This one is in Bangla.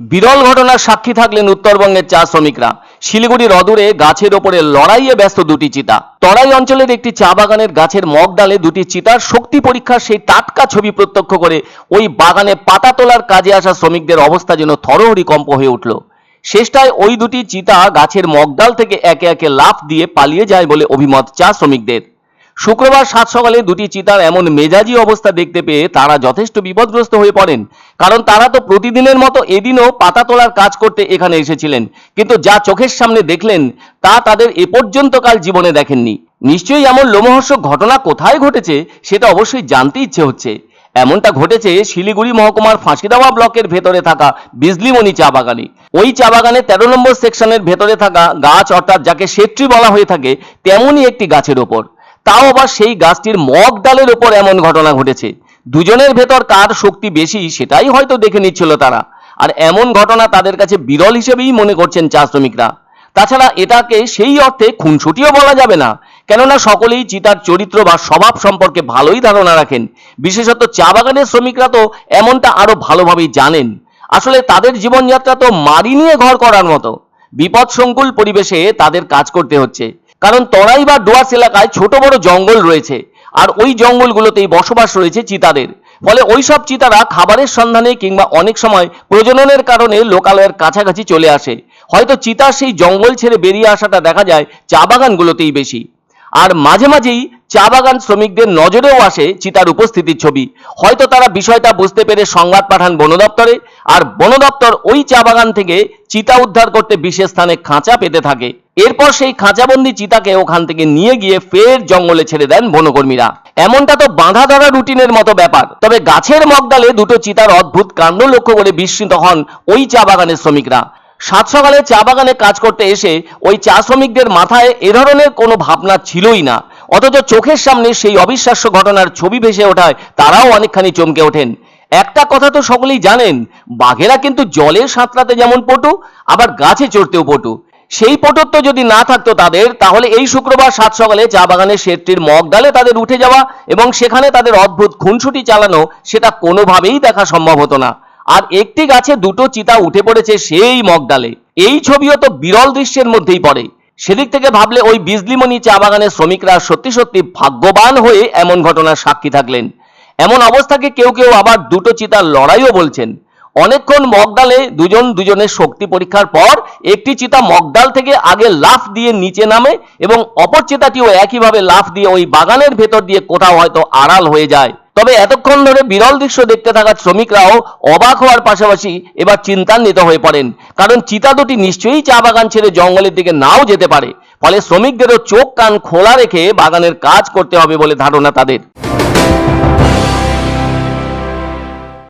বিরল ঘটনার সাক্ষী থাকলেন উত্তরবঙ্গের চা শ্রমিকরা। শিলিগুড়ির অদূরে গাছের ওপরে লড়াইয়ে ব্যস্ত দুটি চিতা। তরাই অঞ্চলের একটি চা বাগানের গাছের মগ ডালে দুটি চিতার শক্তি পরীক্ষার সেই টাটকা ছবি প্রত্যক্ষ করে ওই বাগানে পাতা তোলার কাজে আসা শ্রমিকদের অবস্থা যেন থরহরি কম্প হয়ে উঠল। শেষটায় ওই দুটি চিতা গাছের মগডাল থেকে একে একে লাফ দিয়ে পালিয়ে যায় বলে অভিমত চা শ্রমিকদের। শুক্রবার সাত সকালে দুটি চিতার এমন মেজাজি অবস্থা দেখতে পেয়ে তারা যথেষ্ট বিপদগ্রস্ত হয়ে পড়েন। কারণ তারা তো প্রতিদিনের মতো এদিনও পাতা তোলার কাজ করতে এখানে এসেছিলেন। কিন্তু যা চোখের সামনে দেখলেন, তা তাদের এ পর্যন্তকাল জীবনে দেখেননি। নিশ্চয়ই এমন লোমহর্ষক ঘটনা কোথায় ঘটেছে, সেটা অবশ্যই জানতে ইচ্ছে হচ্ছে। এমনটা ঘটেছে শিলিগুড়ি মহকুমার ফাঁসিদাওয়া ব্লকের ভেতরে থাকা বিজলিমণি চা বাগানে। ওই চা বাগানে তেরো নম্বর সেকশনের ভেতরে থাকা গাছ, অর্থাৎ যাকে শেট্রি বলা হয়ে থাকে, তেমনই একটি গাছের ওপর। তাও আবার সেই গাছটির মগ ডালের ওপর এমন ঘটনা ঘটেছে। দুজনের ভেতর কার শক্তি বেশি সেটাই হয়তো দেখে নিচ্ছিল তারা। আর এমন ঘটনা তাদের কাছে বিরল হিসেবেই মনে করছেন চা শ্রমিকরা। তাছাড়া এটাকে সেই অর্থে খুনসুটিও বলা যাবে না। কেননা সকলেই চিতার চরিত্র বা স্বভাব সম্পর্কে ভালোই ধারণা রাখেন। বিশেষত চা বাগানের শ্রমিকরা তো এমনটা আরও ভালোভাবেই জানেন। আসলে তাদের জীবনযাত্রা তো মারি নিয়ে ঘর করার মতো। বিপদ সংকুল পরিবেশে তাদের কাজ করতে হচ্ছে। কারণ তরাই বা ডোয়াস এলাকায় ছোট বড় জঙ্গল রয়েছে, আর ওই জঙ্গলগুলোতেই বসবাস রয়েছে চিতাদের। ফলে ওই সব চিতারা খাবারের সন্ধানে কিংবা অনেক সময় প্রজননের কারণে লোকালয়ের কাছাকাছি চলে আসে। হয়তো চিতা সেই জঙ্গল ছেড়ে বেরিয়ে আসাটা দেখা যায় চা বাগানগুলোতেই বেশি। আর মাঝে মাঝেই চা বাগান শ্রমিকদের নজরেও আসে চিতার উপস্থিতির ছবি। হয়তো তারা বিষয়টা বুঝতে পেরে সংবাদ পাঠান বন দপ্তরে, আর বন দপ্তর ওই চা বাগান থেকে চিতা উদ্ধার করতে বিশেষ স্থানে খাঁচা পেতে থাকে। এরপর সেই খাঁচাবন্দি চিতাকে ওখান থেকে নিয়ে গিয়ে ফের জঙ্গলে ছেড়ে দেন বনকর্মীরা। এমনটা তো বাঁধা ধরা রুটিনের মতো ব্যাপার। তবে গাছের মগডালে দুটো চিতার অদ্ভুত কাণ্ড লক্ষ্য করে বিস্মিত হন ওই চা বাগানের শ্রমিকরা। সাত সকালে চা বাগানে কাজ করতে এসে ওই চা শ্রমিকদের মাথায় এ ধরনের কোনো ভাবনা ছিলই না। অথচ চোখের সামনে সেই অবিশ্বাস্য ঘটনার ছবি ভেসে ওঠায় তারাও অনেকখানি চমকে ওঠেন। একটা কথা তো সকলেই জানেন, বাঘেরা কিন্তু জলে সাঁতরাতে যেমন পটু, আবার গাছে চড়তেও পটু। সেই পটত্ব যদি না থাকতো তাদের, তাহলে এই শুক্রবার সাত সকালে চা বাগানের শেটটির মগ ডালে তাদের উঠে যাওয়া এবং সেখানে তাদের অদ্ভুত খুনসুটি চালানো, সেটা কোনোভাবেই দেখা সম্ভব হতো না। আর একটি গাছে দুটো চিতা উঠে পড়েছে সেই মগডালে এই ছবিও তো বিরল দৃশ্যের মধ্যেই পড়ে। সেদিক থেকে ভাবলে ওই বিজলিমণি চা বাগানের শ্রমিকরা সত্যি সত্যি ভাগ্যবান হয়ে এমন ঘটনার সাক্ষী থাকলেন। এমন অবস্থাকে কেউ কেউ আবার দুটো চিতার লড়াইও বলছেন। অনেকক্ষণ মগডালে দুজন দুজনের শক্তি পরীক্ষার পর একটি চিতা মগডাল থেকে আগে লাফ দিয়ে নিচে নামে এবং অপর চিতাটিও একইভাবে লাফ দিয়ে ওই বাগানের ভেতর দিয়ে কোথাও হয়তো আড়াল হয়ে যায়। তবে এতক্ষণ ধরে বিরল দৃশ্য দেখতে থাকা শ্রমিকরাও অবাক হওয়ার পাশাপাশি এবার চিন্তান্বিত হয়ে পড়েন। কারণ চিতা দুটি নিশ্চয়ই চা বাগান ছেড়ে জঙ্গলের দিকে নাও যেতে পারে। ফলে শ্রমিকদেরও চোখ কান খোলা রেখে বাগানের কাজ করতে হবে বলে ধারণা তাদের।